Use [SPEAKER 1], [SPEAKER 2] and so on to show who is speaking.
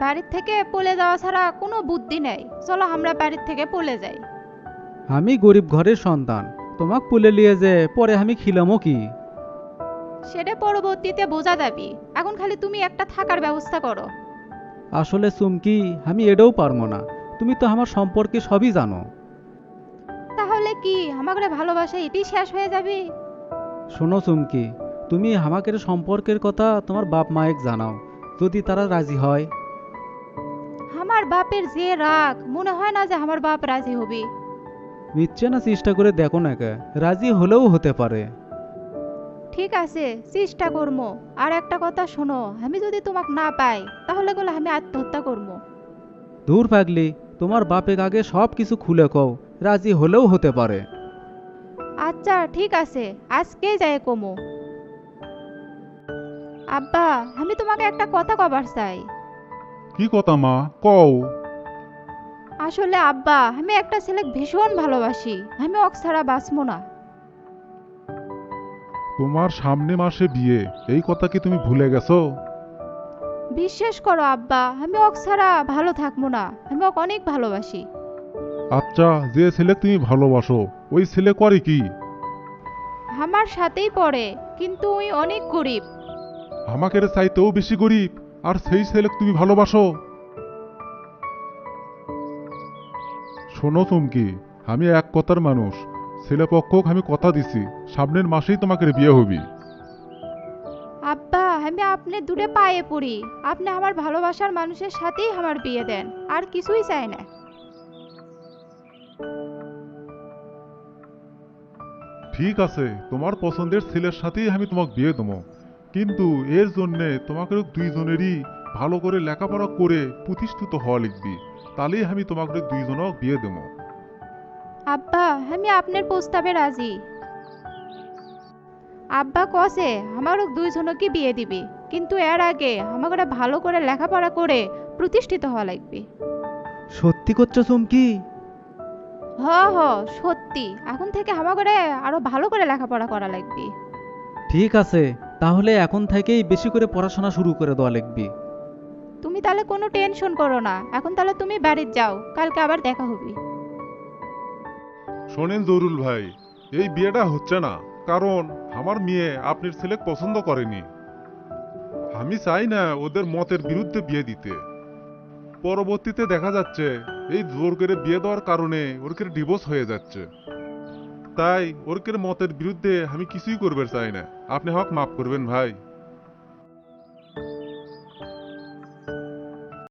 [SPEAKER 1] বাড়ির থেকে পলে যাওয়া ছাড়া কোনো বুদ্ধি নেই। চলো আমরা বাড়ির থেকে পলে যাই।
[SPEAKER 2] আমি গরিব ঘরের সন্তান। তোমাক পুলে লিয়ে যে পরে আমি খিলামও কি?
[SPEAKER 1] সেটা পরবর্তীতে বোঝা যাবি। এখন খালি তুমি একটা থাকার ব্যবস্থা করো।
[SPEAKER 2] আসলে চুমকি আমি এটাও পারব না। তুমি তো আমার সম্পর্কে সবই জানো।
[SPEAKER 1] তাহলে কি? আমাকে ভালোবাসা এটি শেষ হয়ে যাবে?
[SPEAKER 2] শোনো চুমকি তুমি আমাকে সম্পর্কের কথা তোমার বাপ মায়েক জানাও। যদি তারা রাজি হয়।
[SPEAKER 1] আমার বাপের যে রাগ মনে হয় না যে আমার বাপ রাজি হবে।
[SPEAKER 2] মিথ্যে না চেষ্টা করে দেখো না কে রাজি হলেও হতে পারে।
[SPEAKER 1] ঠিক আছে চেষ্টা করব আর একটা কথা শোনো আমি যদি তোমাকে না পাই তাহলে বলে আমি আত্মহত্যা করব
[SPEAKER 2] দূর পাগলি তোমার বাপেক আগে সব কিছু খুলে কও রাজি হলেও হতে পারে।
[SPEAKER 1] আচ্ছা ঠিক আছে আজকে যাই কমো। আব্বা আমি তোমাকে একটা কথা কবার চাই।
[SPEAKER 3] কি কথা মা? কও।
[SPEAKER 1] আসলে আব্বা আমি একটা ছেলে ভীষণ ভালোবাসি। আমি অক ছাড়া বাঁচবো না।
[SPEAKER 3] তোমার সামনে মাসে বিয়ে এই কথা কি তুমি ভুলে গেছো?
[SPEAKER 1] বিশ্বাস করো আব্বা আমি অক ছাড়া ভালো থাকব না। আমি অক অনেক ভালোবাসি।
[SPEAKER 3] আচ্ছা যে ছেলে তুমি ভালোবাসো ওই ছেলে করে কি?
[SPEAKER 1] আমার সাথেই পড়ে কিন্তু ওই অনেক গরিব।
[SPEAKER 3] আমাকে চাইতেও বেশি গরিব। আর সেই ছেলে তুমি ভালোবাসো? শোনো চুমকি আমি এক কথার মানুষ। ছেলে পক্ষক আমি কথা দিছি সামনের মাসেই তোমাকে বিয়ে হবি।
[SPEAKER 1] আব্বা আমি আপনি দূরে পায়ে পড়ি। আপনি আমার ভালোবাসার মানুষের সাথেই আমার বিয়ে দেন আর কিছুই চাই না।
[SPEAKER 3] ঠিক আছে তোমার পছন্দের ছেলের সাথেই আমি তোমাকে বিয়ে দেবো। কিন্তু এর জন্যে তোমাকে দুইজনেরই ভালো করে লেখাপড়া করে প্রতিষ্ঠিত হওয়া লিখবি তাহলেই আমি তোমাকে দুইজনক বিয়ে দেবো।
[SPEAKER 1] আব্বা আমি আপনার প্রস্তাবে রাজি। আব্বা কসে আমারও দুইজনকে বিয়ে দিবি। কিন্তু এর আগে আমাকে ভালো করে লেখাপড়া করে প্রতিষ্ঠিত হওয়া লাগবে।
[SPEAKER 2] সত্যি করছ চুমকি?
[SPEAKER 1] হ হ সত্যি। এখন থেকে আমাকে আরও ভালো করে লেখাপড়া করা লাগবে।
[SPEAKER 2] ঠিক আছে। তাহলে এখন থেকেই বেশি করে পড়াশোনা শুরু করে দেওয়া লিখবি।
[SPEAKER 1] তুমি তাহলে কোনো টেনশন করো না। এখন তাহলে তুমি বাড়ির যাও। কালকে আবার দেখা হবে।
[SPEAKER 3] শোনেন জরুল ভাই এই বিয়েটা হচ্ছে না। কারণ আমার মেয়ে আপনার ছেলে পছন্দ করেনি। আমি চাই না ওদের মতের বিরুদ্ধে বিয়ে দিতে। পরবর্তীতে দেখা যাচ্ছে এই জোর করে বিয়ে দেওয়ার কারণে ওরকে ডিভোর্স হয়ে যাচ্ছে। তাই ওরকের মতের বিরুদ্ধে আমি কিছুই করবে চাই না। আপনি হক মাফ করবেন ভাই।